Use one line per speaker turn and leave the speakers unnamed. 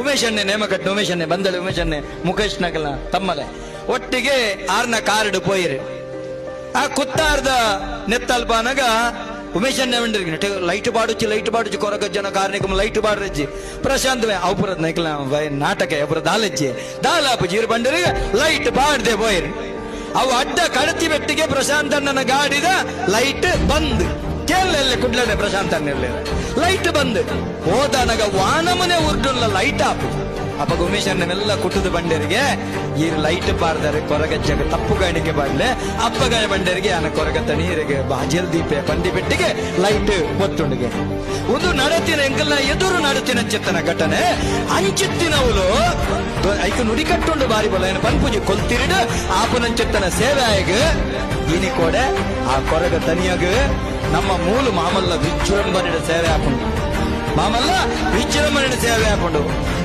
ಉಮೇಶ್ ಅಣ್ಣೆ ನೇಮಕಟ್ಟು ಉಮೇಶ್ ಅಣ್ಣೆ ಬಂದಳೆ ಉಮೇಶ್ ಅಣ್ಣೆ ಮುಖೇಶ್ ನಗಲ ತಮ್ಮಲೆ ಒಟ್ಟಿಗೆ ಆರ್ನ ಕಾರ್ಡ್ ಪೋಯಿರಿ. ಆ ಕುತ್ತಾರ್ದ ನೆತ್ತಲ್ಪಾನಗ ಉಮೇಶ್ ಅಣ್ಣೆ ಬಂದಿರಿ ಲೈಟ್ ಬಾಡುಚ್ಚಿ ಲೈಟ್ ಬಾಡುಚ್ಚಿ ಕೊರಗ ಜನ ಕಾರ್ಣಿಕಂ ಲೈಟ್ ಬಾಡ್ರಜ್ಜಿ. ಪ್ರಶಾಂತ್ ಅವ್ರದ್ ನೈಕಲ ನಾಟಕ ಅವ್ರ ದಾಲಜ್ಜಿ. ದಾಲಾಪು ಜೀರು ಬಂಡರಿಗೆ ಲೈಟ್ ಬಾಡ್ದೆ ಪೋಯಿರಿ. ಅವು ಅಡ್ಡ ಕಡತಿ ಬೆಟ್ಟಿಗೆ ಪ್ರಶಾಂತ್ ಅಣ್ಣನ ಗಾಡಿದ ಲೈಟ್ ಬಂದ್. ಕುಡ್ಲನೆ ಪ್ರಶಾಂತ ಅಣ್ಣ ಲೈಟ್ ಬಂದ್. ಹೋದನಗ ವಾನಮನೆ ಉರ್ಡುಲ್ಲ ಲೈಟ್ ಆಪು ಅಪ್ಪ ಉಮೇಶ್ ಅಣ್ಣನೆಲ್ಲ ಕುಟ್ಟದ ಬಂಡರಿಗೆ. ಈ ಲೈಟ್ ಬಾರ್ದಾರೆ ಕೊರಗಜ್ಜಗ ತಪ್ಪು ಗಾಣಿಗೆ ಬಾಡ್ಲೆ ಅಪ್ಪ ಗಾಯ ಬಂಡರಿಗೆ, ಆನ ಕೊರಗತ್ತ ನೀರಿಗೆ ಬಾಜಲ್ ದೀಪೆ ಪಂಡಿ ಬೆಟ್ಟಿಗೆ ಲೈಟ್ ಒತ್ತುಂಡಿಗೆ ಒಂದು ನಡತಿನ ಎಂಕಲ್ನ ಎದುರು ನಡತಿನ ಚಿತ್ತನ ಘಟನೆ. ಅಂಚಿತ್ತಿನವುಲು ಐಕ ನುಡಿ ಕಟ್ಟುಂಡು ಬಾರಿ ಬಲ್ಲ ಏನು ಪೂಜೆ ಕೊಲ್ತಿರಿಡು. ಆಪನಂಚಿತ್ತನ ಸೇವೆ ಆಯಗ. ಇನಿ ಕೊಡೆ ಆ ಕೊರಗ ನಮ್ಮ ಮೂಲ ಮಾಮಲ್ಲ ವಿಜೃಂಭಣೆಯ ಸೇವೆ ಹಾಕೊಂಡು. ಮಾಮಲ್ಲ ವಿಜೃಂಭಣೆಯ ಸೇವೆ ಹಾಕೊಂಡು.